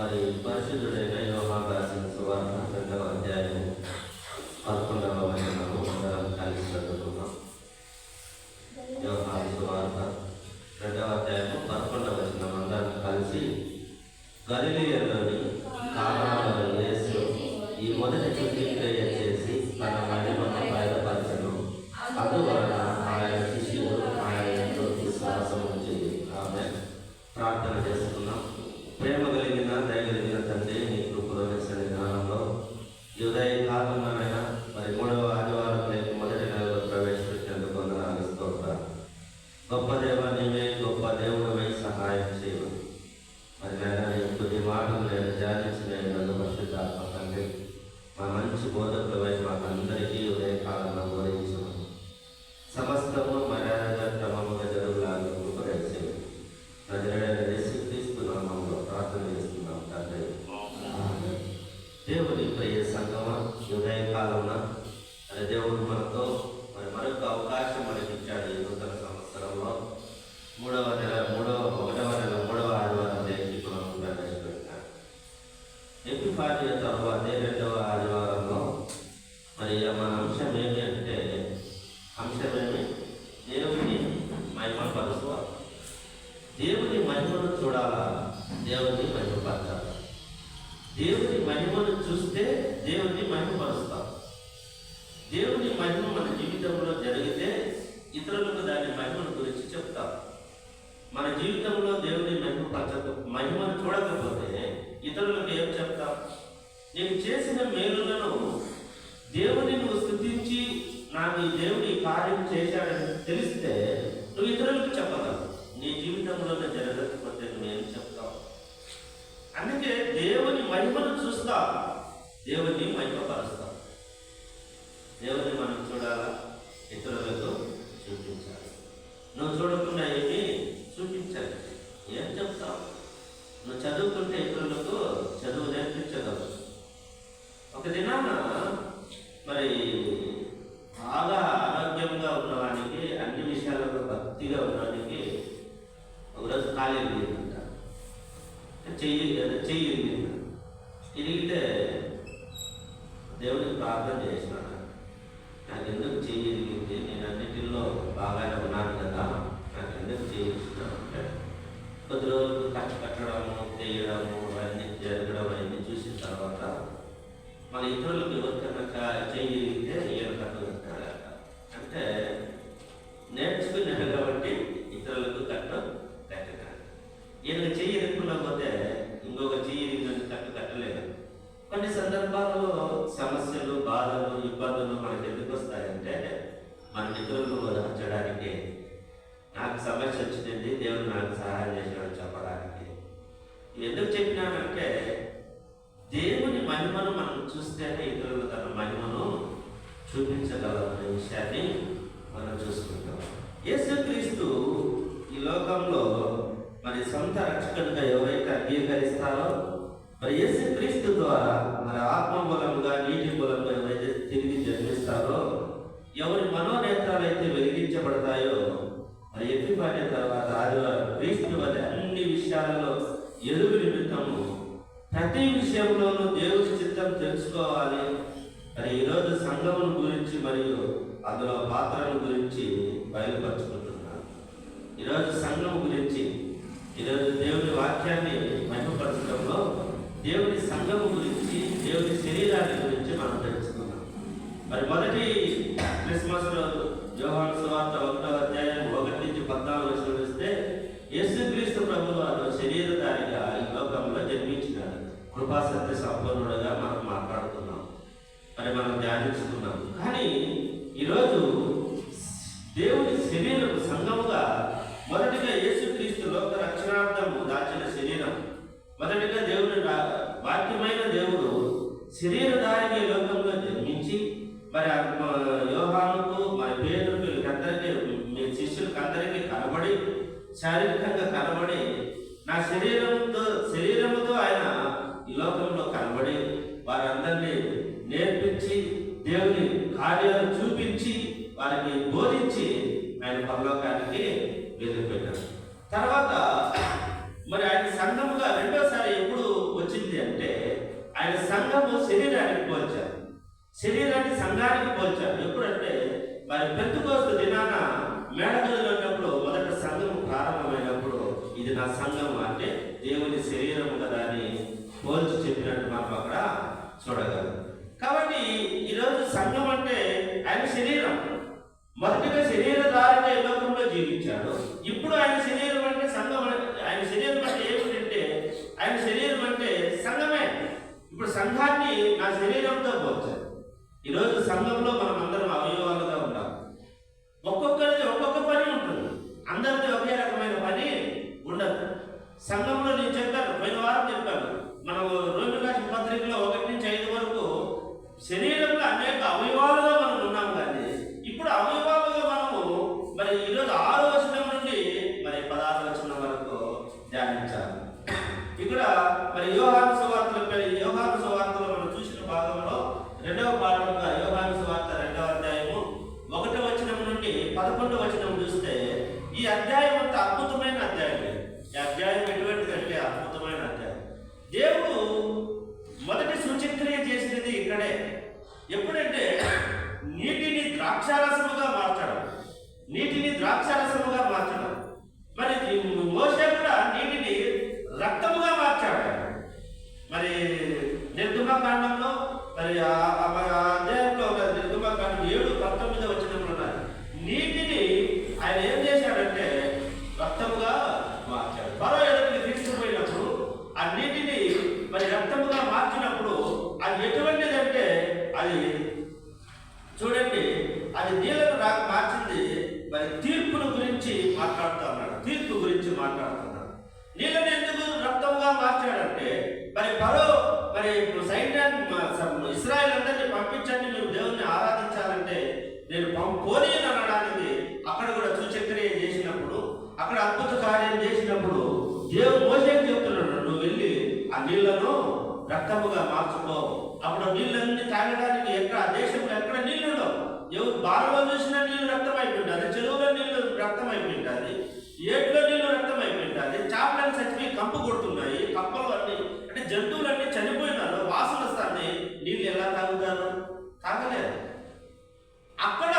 మరి పరిశుద్ధుడైన యోహాన్ రాసిన సువార్త రెండవ అధ్యాయం పదకొండవ మరి నేను కొద్ది మాటలు నేను ధ్యానించిన పరిశుద్ధాత్మ తండ్రి మా మంచి బోధకులపై మాకు అందరికీ దేవుని మహిమపరుస్తాం. దేవుని మహిమ మన జీవితంలో జరిగితే ఇతరులకు దాని మహిమను గురించి చెప్తాం. మన జీవితంలో దేవుని మహిమ పరచక మహిమను చూడకపోతే ఇతరులకు ఏం చెప్తాం? నేను చేసిన మేలులను దేవుని నువ్వు స్థుతించి నాకు దేవుని కార్యం చేశాడని తెలిస్తే నువ్వు ఇతరులకు చెప్పగలవు. నీ జీవితంలో జరగకపోతే నువ్వేం చెప్తావు? అందుకే దేవుని మహిమను చూస్తా. దేవుని మహిమపరుస్తాం. దేవుని మనం చూడాలా? ఇతరులకు చూపించాలి నువ్వు చూడకుండా ఏమి చూపించాలి ఏం చెప్తావు? నువ్వు చదువుకుంటే ఓదార్చడానికి నాకు సమస్య వచ్చింది దేవుడు నాకు సహాయం చేశాడు చెప్పడానికి. ఎందుకు చెప్పినానంటే దేవుని మహిమను మనం చూస్తేనే ఇతరులు తన మహిమను చూపించగలమనే విషయాన్ని మనం చూసుకుంటాం యేసుక్రీస్తు ఈ లోకంలో మరి సొంత రక్షకునిగా ఎవరైతే అంగీకరిస్తారో మరి యేసుక్రీస్తు ద్వారా మరి ఆత్మ మూలంగా నీటి మూలంగా ఎవరైతే తిరిగి జన్మిస్తారో ఎవరి మనోనేత్రాలు అయితే వెలిగించబడతాయో మరి ఎత్తిపాటిన తర్వాత ఆదివారం క్రీస్తు వల్ల అన్ని విషయాలలో ఎరుగు నిమిత్తము. ప్రతి విషయంలోనూ దేవుడి చిత్తం తెలుసుకోవాలి. మరి ఈరోజు సంఘమును గురించి మరియు అందులో పాత్రల గురించి బయలుపరుచుకుంటున్నాను. ఈరోజు సంఘం గురించి ఈరోజు దేవుని వాక్యాన్ని మహిమపరచడంలో దేవుని సంఘం గురించి దేవుని శరీరాన్ని గురించి మనం తెలుసుకున్నాం మరి మొదటి క్రిస్మస్ రోజు జోహాన్ సువార్త ఒకటో అధ్యాయం ఒకటి నుంచి పద్నాలుగు వచ్చిన యేసుక్రీస్తు ప్రభు వారు శరీరధారిగా ఈ లోకంలో జన్మించినాడు. కృపా సత్య సంపన్నుడుగా మనం మాట్లాడుతున్నాం. మరి మనం ధ్యానించుకున్నాం. కానీ ఈరోజు దేవుని శరీరం సంఘముగా మొదటిగా యేసుక్రీస్తు లోక రక్షణార్థము దాచిన శరీరం. మొదటిగా దేవుని వాక్యమైన దేవుడు శరీరధారిగా లోకంలో జన్మించి మరి ఆ కనబడి శారీరకంగా కనబడి నా శరీరంతో శరీరముతో ఆయన ఈ లోకంలో కనబడి వారందరినీ నేర్పించి దేవుని కార్యాలు చూపించి వారికి బోధించి ఆయన పరలోకానికి వెళ్ళిపోయినారు తర్వాత మరి ఆయన సంఘముగా రెండోసారి ఎప్పుడు వచ్చింది అంటే ఆయన సంఘము శరీరానికి పోల్చారు. శరీరాన్ని సంఘానికి పోల్చారు. ఎప్పుడంటే మరి పెట్టుకోస్తు దినాన మేడగదిలో మొదట సంఘం ప్రారంభమైనప్పుడు ఇది నా సంఘం అంటే దేవుని శరీరం కదా అని పోల్చి చెప్పినట్టు మనం అక్కడ చూడగలం కాబట్టి ఈరోజు సంఘం అంటే ఆయన శరీరం. మొదటిగా శరీరధారిగా ఈ లోకంలో జీవించాడు. ఇప్పుడు ఆయన శరీరం అంటే సంఘం అంటే- ఆయన శరీరం అంటే ఏమిటంటే ఆయన శరీరం అంటే సంఘమే. ఇప్పుడు సంఘాన్ని నా శరీరంతో పోల్చారు ఈరోజు సంఘంలో మనం అందరం అవయవాలుగా ఉన్నాం ఒక్కొక్క పని ఉంటుంది అందరిది ఒకే రకమైన పని ఉండదు సంఘంలో నేను చెప్పాను పోయిన వారం చెప్పాను. మనం అది చూడండి అది నీళ్ళను రాక మార్చింది మరి తీర్పును గురించి మాట్లాడుతూ ఉన్నాడు. తీర్పు గురించి మాట్లాడుతున్నాడు నీళ్ళని ఎందుకు రక్తంగా మార్చాడంటే మరి పరో మరి ఇప్పుడు సైన్యాన్ని ఇస్రాయల్ అందరినీ పంపించండి మీరు దేవుణ్ణి ఆరాధించాలంటే నేను పంపోని అనడానికి అక్కడ కూడా సూచక్రియ చేసినప్పుడు అక్కడ అద్భుత కార్యం చేసినప్పుడు దేవుడు మోసేకి చెప్తున్నాడు నువ్వు వెళ్ళి ఆ నీళ్ళను రక్తముగా మార్చుకో. అప్పుడు నీళ్ళన్ని తాగడానికి ఎక్కడ దేశంలో ఎక్కడ నీళ్ళు ఉండవు. ఎవరు బావిలో చూసినా నీళ్ళు రక్తం అయిపోయింటుంది చెరువులో నీళ్ళు రక్తం అయిపోయింటుంది ఏట్లో నీళ్ళు రక్తం అయిపోయింటుంది చేపలను చచ్చిపోయి కంపు కొడుతున్నాయి కప్పలు అన్ని అంటే జంతువులన్నీ చనిపోయినారు వాసన వస్తుంది నీళ్ళు ఎలా తాగుతారు? తాగలేదు. అక్కడ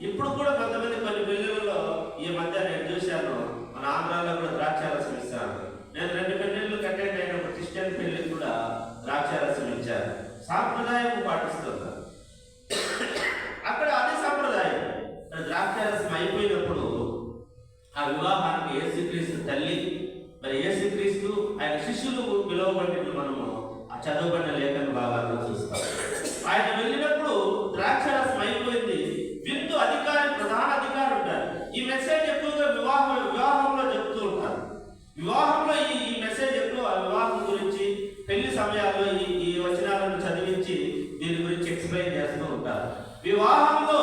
ఇప్పుడు కూడా కొంతమంది కొన్ని పెళ్ళిళ్ళలో ఈ మధ్య నేను చూశాను మన ఆంధ్రాలో కూడా ద్రాక్షారసం ఇస్తారు. నేను రెండు పెళ్ళిళ్ళు కంటెంట్ అయినప్పుడు క్రిస్టియన్ పెళ్ళికి కూడా ద్రాక్షారసం ఇచ్చారు సాంప్రదాయం పాటిస్తున్నారు అక్కడ అదే సాంప్రదాయం. ద్రాక్షారసం అయిపోయినప్పుడు ఆ వివాహానికి ఏసుక్రీస్తు తల్లి మరి ఏసుక్రీస్తు ఆయన శిష్యులు పిలువబడినట్లు మనము ఆ చదవబడిన లేఖన భాగాల్లో చూస్తాం ఆయన వెళ్ళిన ద్రాక్షారసం అయిపోయింది విందు అధికారి ప్రధాన అధికారి ఉంటారు ఈ మెసేజ్ ఎక్కువగా వివాహం వివాహంలో చెప్తూ ఉంటారు వివాహంలో ఈ ఈ మెసేజ్ ఎక్కువ వివాహం గురించి పెళ్ళి సమయాల్లో ఈ ఈ వచనాలను చదివించి దీని గురించి ఎక్స్ప్లెయిన్ చేస్తూ ఉంటారు. వివాహంలో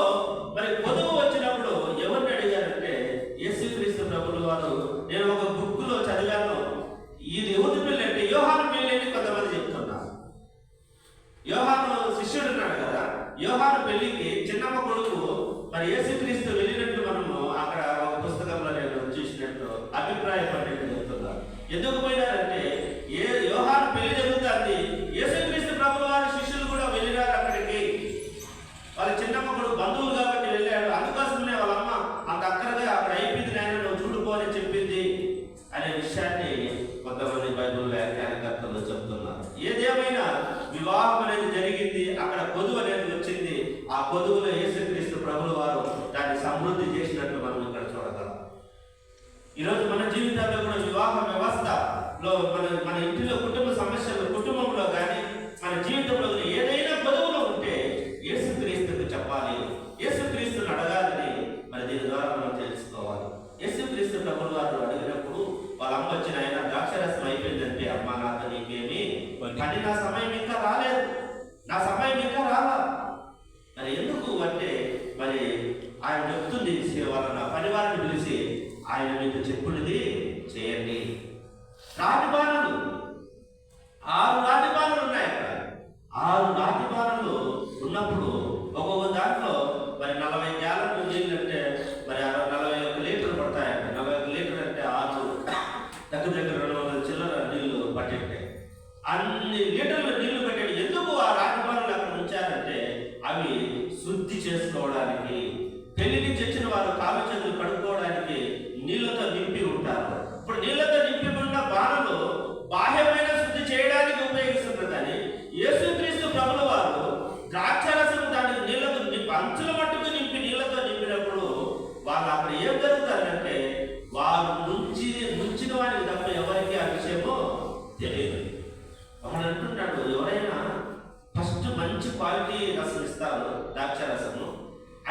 ఆ పొదుగులో యేసుక్రీస్తు ప్రభుల వారు దాన్ని సమృద్ధి చేసినట్లు మనం ఇక్కడ చూడగలం. ఈరోజు మన జీవితాల్లో కూడా వివాహ వ్యవస్థలో మన మన ఇంటిలో కుటుంబ సమస్యలు కుటుంబంలో కానీ మన జీవితంలో మరి ఆయన చెప్తుంది వాళ్ళ పని వారిని పిలిచి ఆయన మీకు చెప్పున్నది చేయండి. రాజబాణలు ఆరు రాజబాణలు ఉన్నాయి అక్కడ. ఆరు రాజబాణలు ఉన్నప్పుడు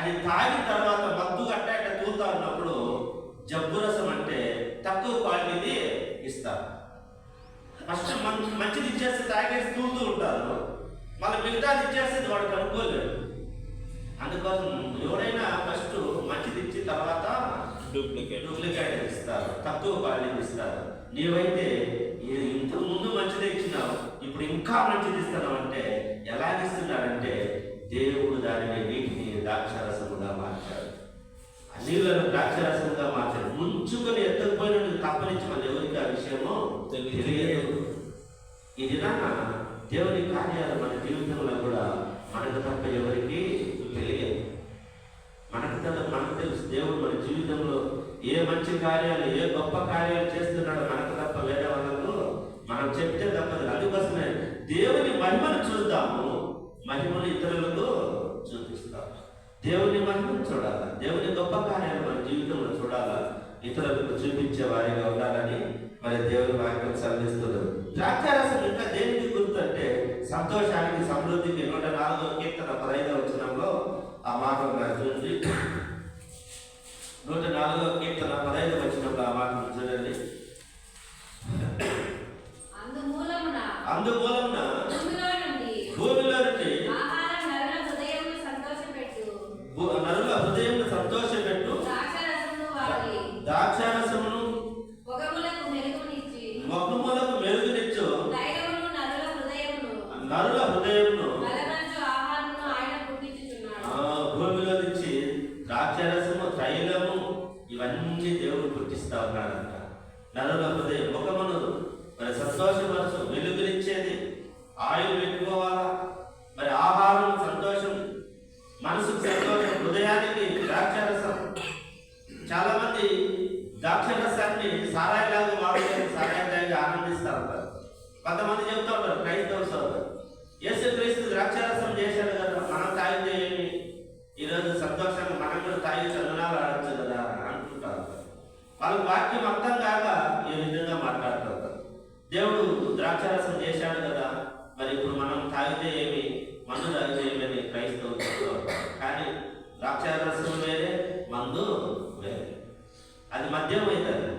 అది తాగిన తర్వాత మత్తు గట్ట ఇట్లా తూలుతా ఉన్నప్పుడు జబ్బు రసం అంటే తక్కువ క్వాలిటీది ఇస్తారు. ఫస్ట్ మంచి మంచిది ఇచ్చేస్తే తాగేసి తూలుతూ ఉంటారు. మళ్ళీ మిగతాది ఇచ్చేస్తే వాడు కనుక్కోలేడు. అందుకోసం ఎవరైనా ఫస్ట్ మంచిది ఇచ్చిన తర్వాత డూప్లికేట్. డూప్లికేట్ ఇస్తారు. తక్కువ క్వాలిటీ ఇస్తారు. నీవైతే ఇంతకు ముందు మంచిదే ఇచ్చినావు ఇప్పుడు ఇంకా మంచిది ఇస్తున్నావు అంటే ఎలా ఇస్తున్నాడంటే దేవుడు దానిని ద్రాక్షరసముగా మార్చాడు ఆ నీళ్ళను ద్రాక్షరసముగా మార్చాడు ముంచుకొని ఎత్తకపోయినట్టు తప్పనించి మన ఎవరికి ఆ విషయమో తెలియదు. తెలియదు ఈ దేవుని కార్యాలు మన జీవితంలో కూడా మనకు తప్ప ఎవరికి తెలియదు. మనకు తప్ప మనకు తెలుసు దేవుడు మన జీవితంలో ఏ మంచి కార్యాలు ఏ గొప్ప కార్యాలు చేస్తున్నాడో మనకు తప్ప వేరే వాళ్ళకు మనం చెప్తే తప్పదు. అందుకోసమే దేవుని మహిమను చూద్దాము. మహిమను ఇతరులకు చూపిస్తాము. దేవుని మహిమను చూడాలా. దేవుని గొప్ప కార్యాలు మన జీవితంలో చూడాలా. ఇతరులకు చూపించే వారిగా ఉండాలని మరి దేవుని వాక్యం సంధిస్తున్నారు ద్రాక్షారసం ఇంకా దేనికి గుర్తు అంటే సంతోషానికి సమృద్ధికి నూట నాలుగో కీర్తన పదహైదవ వచనంలో ఆ మాట చూడండి. నూట నాలుగో కీర్తన పదహైదవ వచనంలో ఆ మాట చూడండి. అందుమూలమున నరుల హృదయం సంతోషపెట్టు వాళ్ళకి వాక్యం అర్థం కాక ఈ విధంగా మాట్లాడుతుంటారు దేవుడు ద్రాక్షరసం చేశాడు కదా. మరి ఇప్పుడు మనం తాగితే ఏమి? మందు తాగితే ఏమి అని క్రైస్తవులు కానీ ద్రాక్షరసం వేరే మందు వేరే. అది మద్యం అవుతుంది.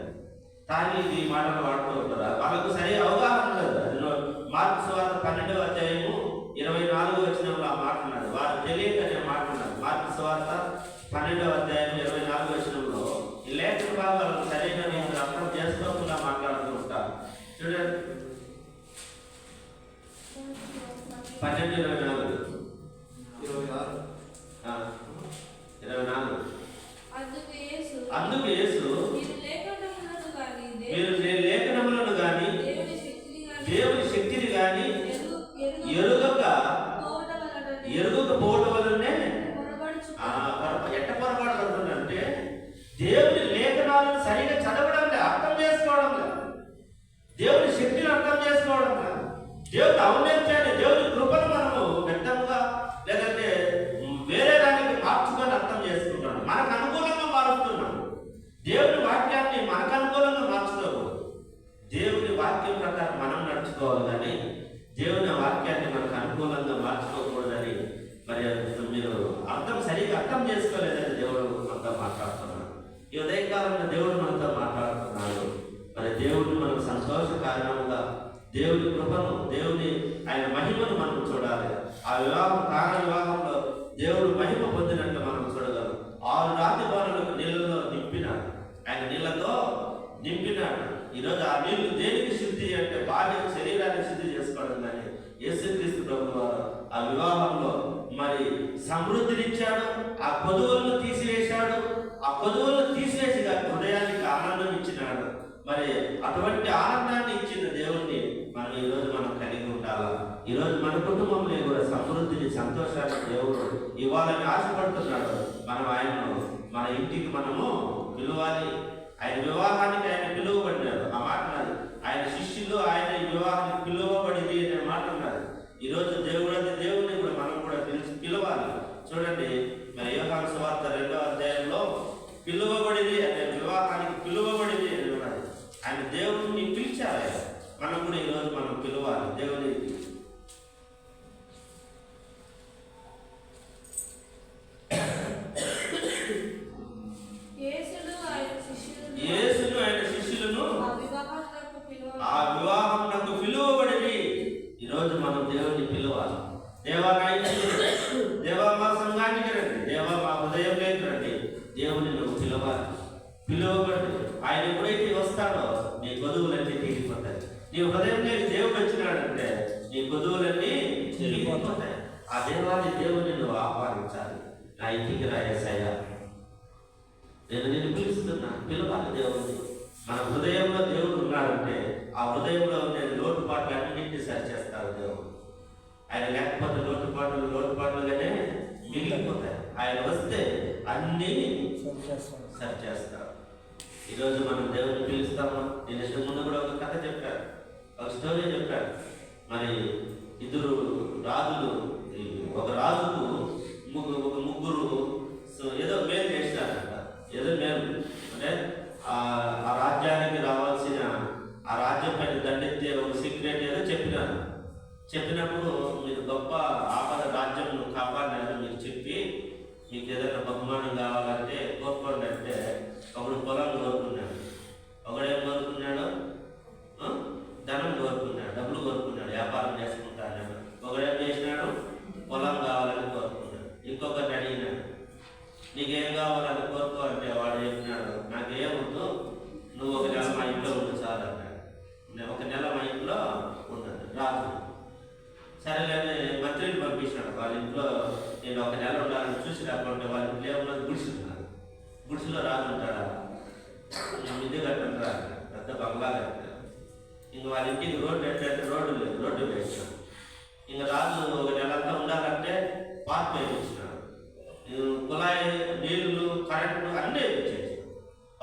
తాగి ఇది మాటలు వాడుతూ ఉంటారు. వాళ్ళకు సరి అవగాహన లేదు మార్క్ నో- మార్పు సువార్త పన్నెండవ అధ్యాయము ఇరవై నాలుగు వచ్చినప్పుడు ఆ మాట వారు తెలియక నేను మాట ఉన్నది. మార్పు సువార్త పన్నెండవ అధ్యాయం ఇరవై భాగాలను సరైన రీతిలో అర్థం చేసుకోకుండా మాట్లాడుతూ ఉంటారు చూడండి. పన్నెండు ఇరవై నాలుగు. ఇరవై ఆరు. ఆ, ఇరవై నాలుగు. అందుకు యేసు. దేవుని కృపను దేవుని ఆయన మహిమను మనం చూడాలి. ఆ వివాహం కారణ వివాహంలో దేవుడు మహిమ పొందినట్లు మనం చూడగలం. ఆరు రాతి బాణలకు నీళ్ళలో నింపినాడు. ఆయన నీళ్ళతో నింపినాడు. ఈరోజు ఆ నీళ్ళు దేనికి శుద్ధి అంటే భార్య శరీరాన్ని శుద్ధి చేసుకోవడం కానీ యేసుక్రీస్తు ప్రభు ఆ వివాహంలో మరి సమృద్ధినిచ్చాడు ఆ కొదువులను తీసివేశాడు ఆ కొదువులను తీసివేసి గారి హృదయానికి ఆనందం ఇచ్చినాడు మరి అటువంటి ఆనందాన్ని ఇచ్చిన దేవుణ్ణి మనం ఈరోజు మనం కలిగి ఉండాలా ఈరోజు మన కుటుంబంలో కూడా సమృద్ధిని సంతోషాన్ని దేవుడు ఇవ్వాలని ఆశపడుతున్నాడు మనం ఆయనను మన ఇంటికి మనము పిలవాలి. ఆయన వివాహానికి ఆయన పిలువబడ్డాడు. ఆయన ఎప్పుడైతే వస్తాడో నీ కొదువులన్నీ తీరిపోతాయి. నీ హృదయంలోకి దేవుడు వచ్చినాడంటే నీ కొదువులన్నీ తీరిపోతాయి ఆ దేవాది దేవుని నువ్వు ఆహ్వానించాలి. నా ఇంటికి రాయేసయ్యా నేను నేను పిలుస్తున్నా పిలవాలి దేవుడిని మన హృదయంలో దేవుడు ఉన్నాడంటే ఆ హృదయంలో ఉండే లోటుపాట్లు అన్నింటినీ సరి చేస్తారు దేవుడు. ఆయన లేకపోతే లోటుపాట్లు లోటుపాట్లుగానే మిగిలిపోతాయి. ఆయన వస్తే అన్నీ సరి చేస్తారు ఈరోజు మనం దేవుడిని పిలుస్తాము. నేను ఇంతకు ముందు కూడా ఒక కథ చెప్పాను. ఒక స్టోరీ చెప్పాను. మరి ఇద్దరు రాజులు ఒక రాజుకు ముగ్గురు ఒక ముగ్గురు సో ఏదో మేలు చేసినారంట ఏదో మేలు. అంటే ఆ ఆ రాజ్యానికి రావాల్సిన ఆ రాజ్యం పైన దండెత్తే ఒక సీక్రెట్ ఏదో చెప్పినారు. చెప్పినప్పుడు మీరు గొప్ప ఆపద రాజ్యం కాపాడినారు మీరు చెప్పి మీకు ఏదైనా బహుమానం కావాలంటే కోరుకోండి. నీకేం కావాలని కోరుకో అంటే వాడు చెప్పినాడు నాకేముందు నువ్వు ఒక నెల మా ఇంట్లో ఉండు సార్ అన్నాడు. నేను ఒక నెల మా ఇంట్లో ఉన్నాను రాదు. సరేలేని మంత్రిని పంపించినాడు. వాళ్ళ ఇంట్లో నేను ఒక నెల ఉండాలని చూసి రాకుంటే వాళ్ళ ఇంట్లో ఏమన్నది గుడిసున్నారు గుడిసెలో రాజు ఉంటాడా నేను మిద్దె రా పెద్ద బంగ్లా కట్టాను ఇంక వాళ్ళ ఇంటికి రోడ్డు ఎట్లంటే రోడ్డు లేదు రోడ్డు వేసినాడు ఇంక రాజు ఒక నెల అంతా ఉండాలంటే పార్క్ వేయించినాడు కుళాయి నీళ్ళు కరెంటు అన్నీ వేయించేసి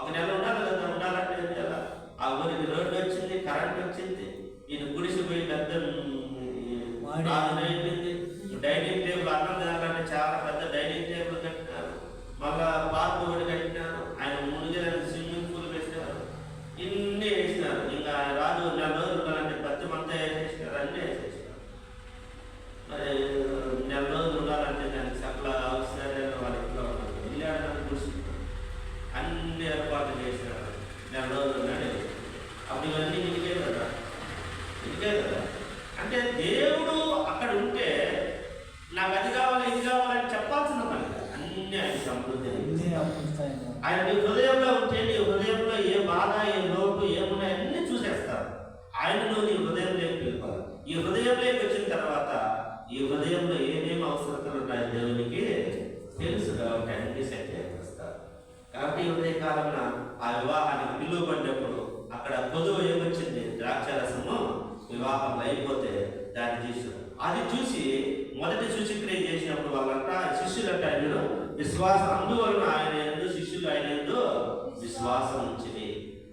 ఒక నెల ఉండాలి కదా ఉండాలంటే చేయాలి? ఆ ఊరికి రోడ్డు వచ్చింది కరెంట్ వచ్చింది. ఈయన గుడిసి పోయి పెద్ద అయిపోయింది డైనింగ్ టేబుల్ అన్నం తినాలంటే చాలా పెద్ద డైనింగ్ టేబుల్ కట్టినారు. మళ్ళా పార్క్ ఒకటి కట్టినారు ఆయన మునిగిన స్విమ్మింగ్ పూల్ పెట్టినారు ఇన్ని వేసినారు ఇంకా రాజు నెల రోజులు ఉండాలంటే పత్తి అంతా వేసేసినారు అన్నీ వేసేసినారు మరి నెల రోజులు ఉండాలంటే దానికి సకల అవసరాలు వాళ్ళ ఇంట్లో ఉన్నారు వెళ్ళాడని కూర్చున్నారు అన్ని ఏర్పాట్లు చేసినారు నెల రోజులు ఉన్నాడు అప్పుడు ఇవన్నీ ఇదిగే కదా. ఇదిగే కదా. అంటే దేవుడు అక్కడ ఉంటే నాకు అది కావాలి ఇది కావాలని చెప్పాల్సిన పని. అన్ని ఆయన సమృద్ధి. ఆయన నీ హృదయంలో ఉంటే నీ హృదయంలో ఏ బాధ ఏ లోటు ఏమున్నాయి అన్ని చూసేస్తారు ఆయన నువ్వు నీ హృదయంలోకి పిలుపాలి ఈ హృదయంలోకి వచ్చిన తర్వాత ఈ హృదయంలో ఏమేమి అవసరతలు ఉన్నాయి దేవునికి తెలుసు కాబట్టి అన్ని సెట్ చేస్తారు కాబట్టి ఈ ఉదయ కాలంలో ఆ వివాహానికి పిలువబడినప్పుడు అక్కడ పొదువు ఏమొచ్చింది ద్రాక్షరసము వివాహం అయిపోతే దాన్ని చూసి అది చూసి మొదటి సూచక్రియ చేసినప్పుడు వాళ్ళంట శిష్యులంట ఆయన విశ్వాసం అందువలన ఆయన ఎందు శిష్యులు ఆయన ఎందు విశ్వాసం ఉంచిరి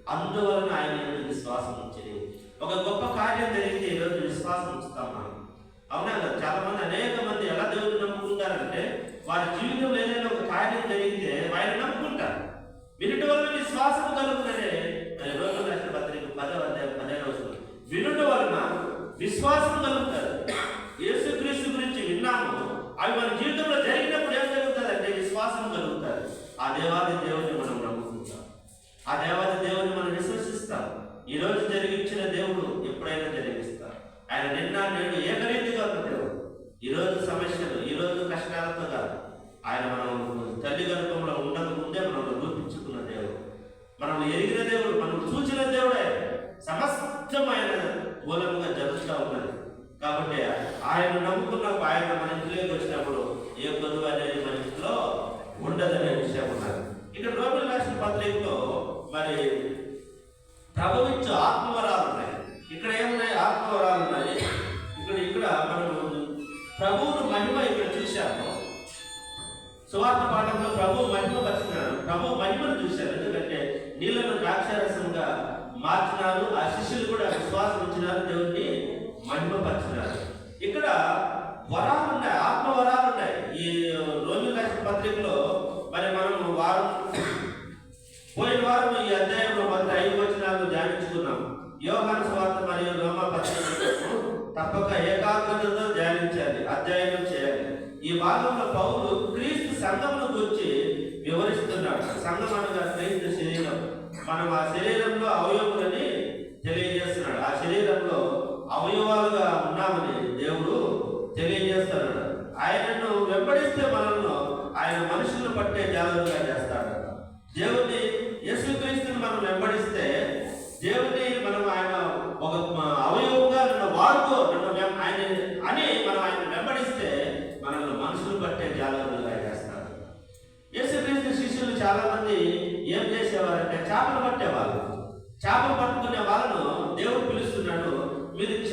అందువలన ఆయన ఎందు విశ్వాసం ఒక గొప్ప కార్యం జరిగితే ఈరోజు విశ్వాసం ఉంచుతాం మనం. అవునా కదా? చాలా మంది అనేక మంది ఎలా దేవుడు నమ్ముకుంటారంటే వారి జీవితంలో ఏదైనా ఒక కార్యం జరిగితే ఆయన నమ్ముకుంటారు. వినుట వల్ల విశ్వాసం కలుగుతుందనే మరి రోగుల రాష్ట్ర పత్రిక పదవ అధ్యాయం పదిహేను వస్తుంది వినుట వలన విశ్వాసం కలుగుతారు యేసుక్రీస్తు గురించి విన్నాము. అవి మనం సమస్తమైన మూలముగా జరుగుతూ ఉన్నది. కాబట్టి ఆయన నమ్ముకున్న ఆయన మన ఇంట్లోకి వచ్చినప్పుడు ఏ కొద్దు అనేది మన ఇంట్లో ఉండదనే విషయం ఉన్నది. ఇక్కడ రోమిల్ రాసిన పత్రికలో మరి ప్రభవించు ఆత్మవరాలు ఉన్నాయి. ఇక్కడ ఏమున్నాయి? ఆత్మవరాలు ఉన్నాయి. ఇక్కడ ఇక్కడ మనం ప్రభువును మహిమ ఇక్కడ చూశాము. సువార్త పాఠంలో ప్రభు మహిమ వచ్చినాడు ప్రభు మహిమను చూశారు ఎందుకంటే నీళ్ళను ద్రాక్షారసంగా మార్చినారు ఆ శిష్యులు కూడా విశ్వాసం ఉంచినారు దేవుణ్ణి మహిమపరిచినారు. ఇక్కడ వరాలు ఉన్నాయి ఆత్మ వరాలు ఉన్నాయి. ఈ రోజు రాసిన పత్రికలో మరి మనం వారం పోయిన వారం ఈ అధ్యాయంలో మొదటి ఐదు వచనాలు ధ్యానించుకున్నాం. యోగాన స్వార్థ మరియు రోమ పత్రికలను తప్పక ఏకాగ్రతతో ధ్యానించాలి అధ్యయనం చేయాలి. ఈ భాగంలో పౌరులు క్రీస్తు సంఘమును గురించి వివరిస్తున్నాడు. సంఘం అనగా క్రీస్తు శరీరం. మనం ఆ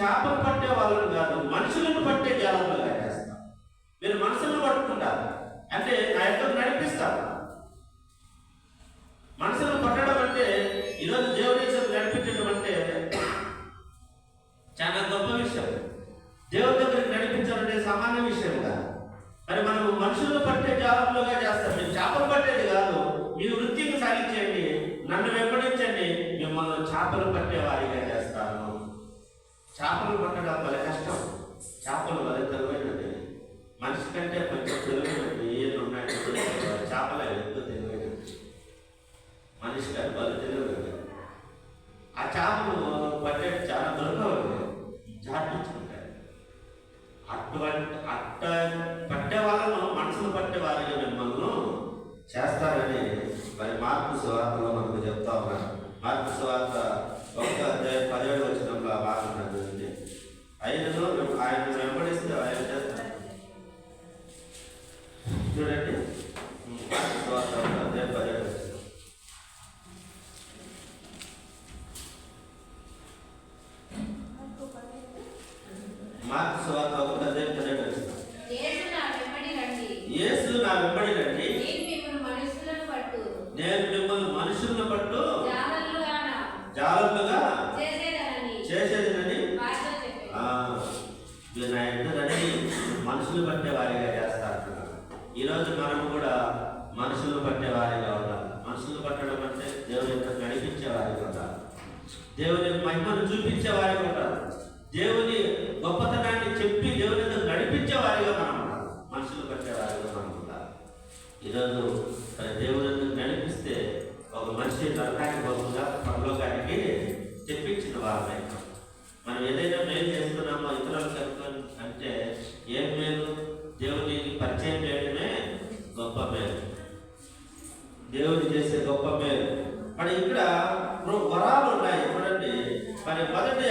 చేపలు పట్టే వాళ్ళను కాదు మనుషులను పట్టే జాగ్రత్తగా చేస్తారు మీరు మనుషులను పట్టుకుంటారు. అంటే నా యొక్క నడిపిస్తారు మనసును పట్టడం అంటే ఈరోజు దేవుని చేతులు నడిపించడం అంటే చాలా గొప్ప విషయం. దేవుడి దగ్గరికి నడిపించాలంటే సామాన్య విషయం కాదు. మరి మనం మనుషులను పట్టే జాలంలోగా చేస్తాం. చేపలు పట్టడం వల్ల కష్టం. చేపలు వల్ల తెలివైనది. మనిషి కంటే కొంచెం తెలివైనది ఏళ్ళు ఉన్నాయంటే చేపల ఎక్కువ తెలివైనది మనిషి కంటే వాళ్ళు తెలివైనది. ఆ చేపలు పట్టే చాలా దొరకవు చాటించుకుంటాయి అటువంటి అట్ట పట్టే వాళ్ళను మనసులు పట్టే వారిగా మిమ్మల్ని చేస్తారని మరి మార్పు సువార్తలో మనకు చెప్తా ఉన్నారు. మార్పు సువార్త ఒక అధ్యాయం పదిహేడు వచ్చినంలో ఆ భాగం చదివింది ఆయనను ఆయన వెంబడిస్తే ఆయన చేస్తారు చూడండి మార్పు సువార్త ఒక అధ్యాయం పదిహేడు వచ్చిన మార్పు సువార్త ఒక అధ్యాయం పదిహేడు వచ్చిన యేసు నా వెంబడి రండి. యేసు నా వెంబడి రండి నేను మిమ్మల్ని మనుషులను పట్టు. నేను మిమ్మల్ని మనుషులను పట్టు జాలరులుగాన జాగ్రత్తగా చేసేదనని చేసేదినని వారితో చెప్పాను. ఆ, మీరు నా ఎంతనని మనుషులు పట్టే వారిగా చేస్తారు ఈరోజు మనం కూడా మనుషులు పట్టే వారిగా ఉండాలి. మనుషులు పట్టడం అంటే దేవుని యొక్క నడిపించే వారిగా ఉండాలి. దేవుని మహిమను చూపించే వారిగా ఉండాలి. దేవుని గొప్పతనాన్ని చెప్పి దేవుని యొక్క నడిపించే వారిగా మనం ఉండాలి. మనుషులు పట్టే వారిగా మనం ఉండాలి. ఈరోజు దేవుని నడిపిస్తే ఒక మనిషి నరకానికి బదులుగా పరలోకానికి తెప్పించిన వారమే. మనం ఏదైనా మేలు చేస్తున్నామో ఇతరులకు చెప్తాం అంటే ఏం మేలు? దేవునికి పరిచయం చేయడమే గొప్ప మేలు. దేవుడు చేసే గొప్ప మేలు. మరి ఇక్కడ వరాలు ఉన్నాయి చూడండి. మరి మొదటి